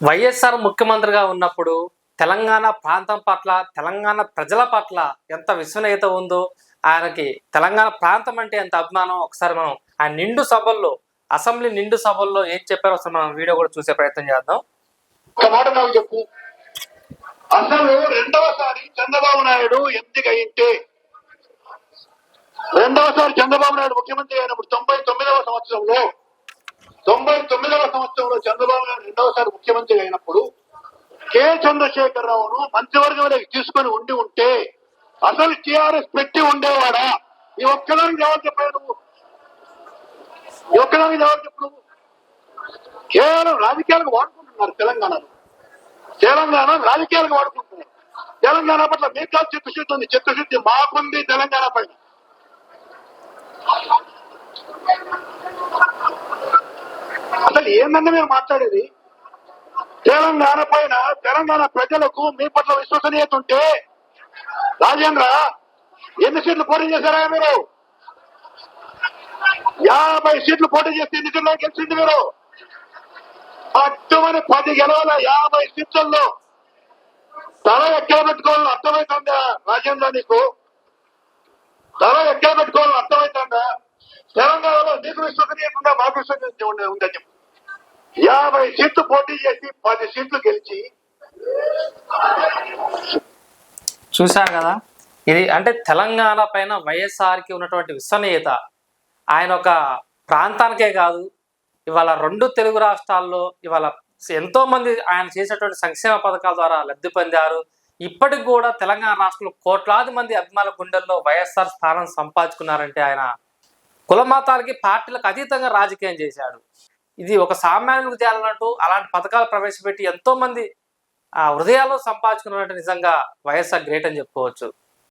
వైఎస్ఆర్ ముఖ్యమంత్రిగా ఉన్నప్పుడు తెలంగాణ ప్రాంతం పట్ల తెలంగాణ ప్రజల పట్ల ఎంత విశ్వనీయత ఉందో ఆయనకి తెలంగాణ ప్రాంతం అంటే ఎంత అభిమానం ఒకసారి మనం ఆయన నిండు సభల్లో అసెంబ్లీ నిండు సభల్లో ఏం చెప్పారో ఒకసారి మనం వీడియో కూడా చూసే ప్రయత్నం చేద్దాం. ఒక మాట నాకు చెప్పు. అసలు రెండవసారి చంద్రబాబు నాయుడు ఎంపిక అయింటే రెండవసారి చంద్రబాబు నాయుడు ముఖ్యమంత్రి అయినప్పుడు తొంభై తొమ్మిదవ సంవత్సరంలో తొంభై తొమ్మిదవ సంవత్సరంలో చంద్రబాబు నాయుడు రెండవసారి ముఖ్యమంత్రి అయినప్పుడు కె. చంద్రశేఖరరావును మంత్రివర్గంలోకి తీసుకొని ఉండి ఉంటే అసలు టిఆర్ఎస్ పెట్టి ఉండేవాడా? ఈ ఒక్కదానికి జవాబు చెప్పాడు నువ్వు. ఈ ఒక్కదానికి జవాబు చెప్పు నువ్వు. కేవలం రాజకీయాలకు వాడుకుంటున్నారు తెలంగాణలో. తెలంగాణ రాజకీయాలకు వాడుకుంటున్నారు. తెలంగాణ పట్ల మీకు చిత్తశుద్ధి ఉంది చిత్తశుద్ధి మాకుంది తెలంగాణ పైన. అసలు ఏందండి మీరు మాట్లాడేది? తెలంగాణ పైన తెలంగాణ ప్రజలకు మీ పట్ల విశ్వసనీయత ఉంటే రాజేంద్ర ఎన్ని సీట్లు పోటీ చేశారా మీరు? యాభై సీట్లు పోటీ చేస్తే ఎన్ని సీట్లు గెలిచింది మీరు? అట్టుమని పది గెలవాల యాభై సీట్లలో? తల ఎక్కడ పెట్టుకోవాలని అర్థమవుతుందా రాజేంద్ర నీకు? తల ఎక్కడ పెట్టుకోవాలని అర్థమవుతుందా తెలంగాణలో నీకు విశ్వసనీయత ఉందా మాకు విశ్వసనీయత ఉందా చెప్పు. యాభై సీట్లు పోటీ చేసి పది సీట్లు గెలిచి. చూశారు కదా? ఇది అంటే తెలంగాణ పైన వైఎస్ఆర్కి ఉన్నటువంటి విశ్వనీయత. ఆయన ఒక ప్రాంతానికే కాదు ఇవాళ రెండు తెలుగు రాష్ట్రాల్లో ఇవాళ ఎంతో మంది ఆయన చేసినటువంటి సంక్షేమ పథకాల ద్వారా లబ్ధి పొందారు. ఇప్పటికి కూడా తెలంగాణ రాష్ట్రంలో కోట్లాది మంది అభిమాన గుండెల్లో వైఎస్ఆర్ స్థానం సంపాదించుకున్నారంటే ఆయన కుల మతాలకి పార్టీలకు అతీతంగా రాజకీయం చేశాడు. ఇది ఒక సామాన్యులకు చేయాలన్నట్టు అలాంటి పథకాలు ప్రవేశపెట్టి ఎంతోమంది ఆ హృదయాల్లో సంపాదించుకున్నట్టు నిజంగా వైఎస్ఆర్ గ్రేట్ అని చెప్పుకోవచ్చు.